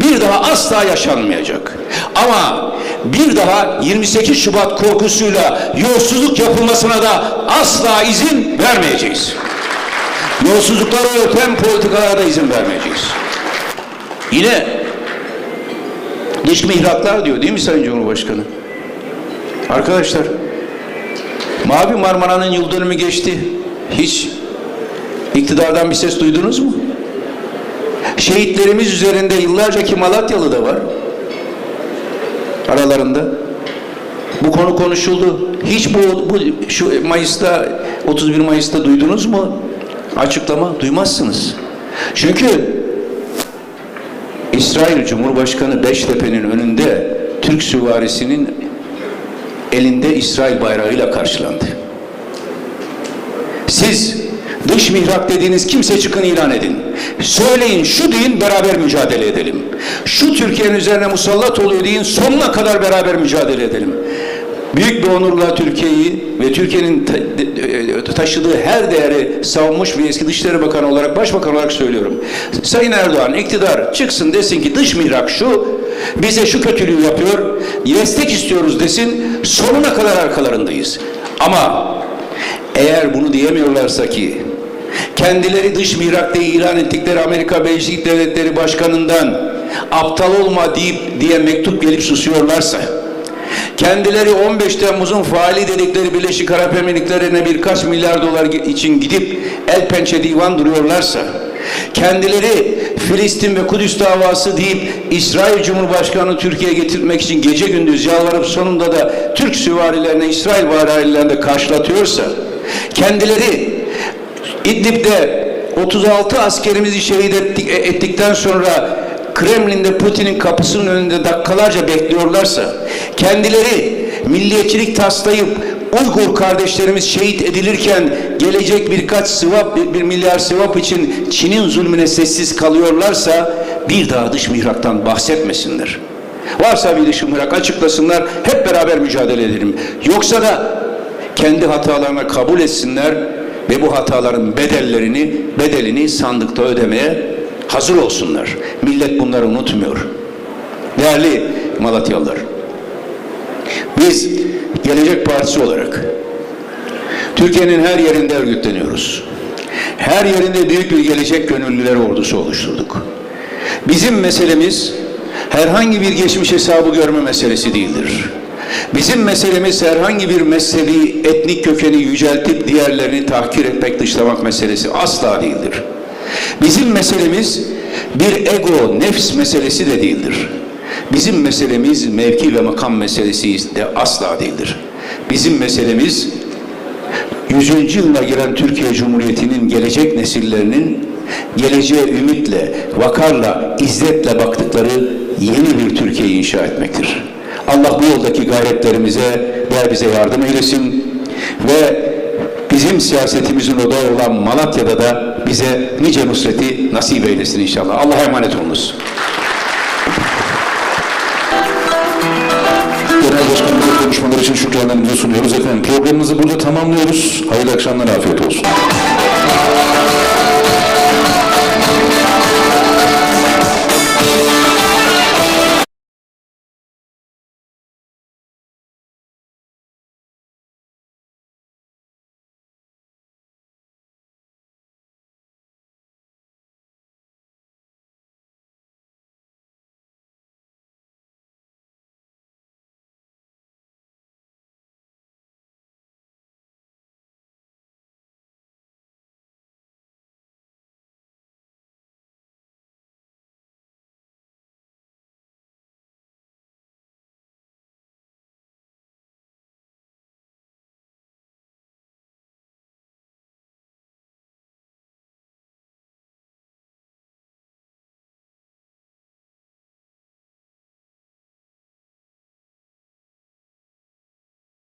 bir daha asla yaşanmayacak. Ama bir daha 28 Şubat korkusuyla yolsuzluk yapılmasına da asla izin vermeyeceğiz. Yolsuzlukları örten politikalara da izin vermeyeceğiz. Yine dış mihraklar diyor değil mi Sayın Cumhurbaşkanı? Arkadaşlar Mavi Marmara'nın yıl dönümü geçti. Hiç iktidardan bir ses duydunuz mu? Şehitlerimiz üzerinde yıllarca ki Malatyalı da var. Aralarında. Bu konu konuşuldu. Hiç bu, bu şu Mayıs'ta 31 Mayıs'ta duydunuz mu? Açıklama duymazsınız. Çünkü İsrail Cumhurbaşkanı Beştepe'nin önünde Türk süvarisinin elinde İsrail bayrağıyla karşılandı. Siz dış mihrak dediğiniz kimse çıkın ilan edin. Söyleyin şu deyin beraber mücadele edelim. Şu Türkiye'nin üzerine musallat oluyor deyin sonuna kadar beraber mücadele edelim. Büyük bir onurla Türkiye'yi ve Türkiye'nin ta- taşıdığı her değeri savunmuş ve eski Dışişleri Bakanı olarak, Başbakan olarak söylüyorum. Sayın Erdoğan iktidar çıksın desin ki dış mihrak şu, bize şu kötülüğü yapıyor, destek istiyoruz desin, sonuna kadar arkalarındayız. Ama eğer bunu diyemiyorlarsa ki kendileri dış mihrak diye ilan ettikleri Amerika Birleşik Devletleri Başkanı'ndan aptal olma deyip diye mektup gelip susuyorlarsa kendileri 15 Temmuz'un faali dedikleri Birleşik Arap Emirlikleri'ne birkaç milyar dolar için gidip el pençe divan duruyorlarsa kendileri Filistin ve Kudüs davası deyip İsrail Cumhurbaşkanı Türkiye'ye getirmek için gece gündüz yalvarıp sonunda da Türk süvarilerine İsrail varilerine karşılatıyorsa kendileri İdlib'de 36 askerimizi şehit ettik, e, ettikten sonra Kremlin'de Putin'in kapısının önünde dakikalarca bekliyorlarsa, kendileri milliyetçilik taslayıp Uygur kardeşlerimiz şehit edilirken gelecek birkaç sıvap, bir, milyar sıvap için Çin'in zulmüne sessiz kalıyorlarsa bir daha dış mihraktan bahsetmesinler. Varsa bir dış mihrak açıklasınlar, hep beraber mücadele edelim. Yoksa da kendi hatalarına kabul etsinler ve bu hataların bedellerini, bedelini sandıkta ödemeye hazır olsunlar. Millet bunları unutmuyor. Değerli Malatyalılar, biz Gelecek Partisi olarak Türkiye'nin her yerinde örgütleniyoruz. Her yerinde büyük bir gelecek gönüllüler ordusu oluşturduk. Bizim meselemiz herhangi bir geçmiş hesabı görme meselesi değildir. Bizim meselemiz herhangi bir mezhebi, etnik kökeni yüceltip diğerlerini tahkir etmek, dışlamak meselesi asla değildir. Bizim meselemiz bir ego, nefs meselesi de değildir. Bizim meselemiz mevki ve makam meselesi de asla değildir. Bizim meselemiz 100. yılına giren Türkiye Cumhuriyeti'nin gelecek nesillerinin geleceğe ümitle, vakarla, izzetle baktıkları yeni bir Türkiye inşa etmektir. Allah bu yoldaki gayretlerimize ve bize yardım eylesin ve bizim siyasetimizin odağı olan Malatya'da da bize nice nusreti nasip eylesin inşallah. Allah'a emanet olunuz. Genel Başkanımıza konuşmalar için şükranlarımızı sunuyoruz efendim. Programımızı burada tamamlıyoruz. Hayırlı akşamlar, afiyet olsun.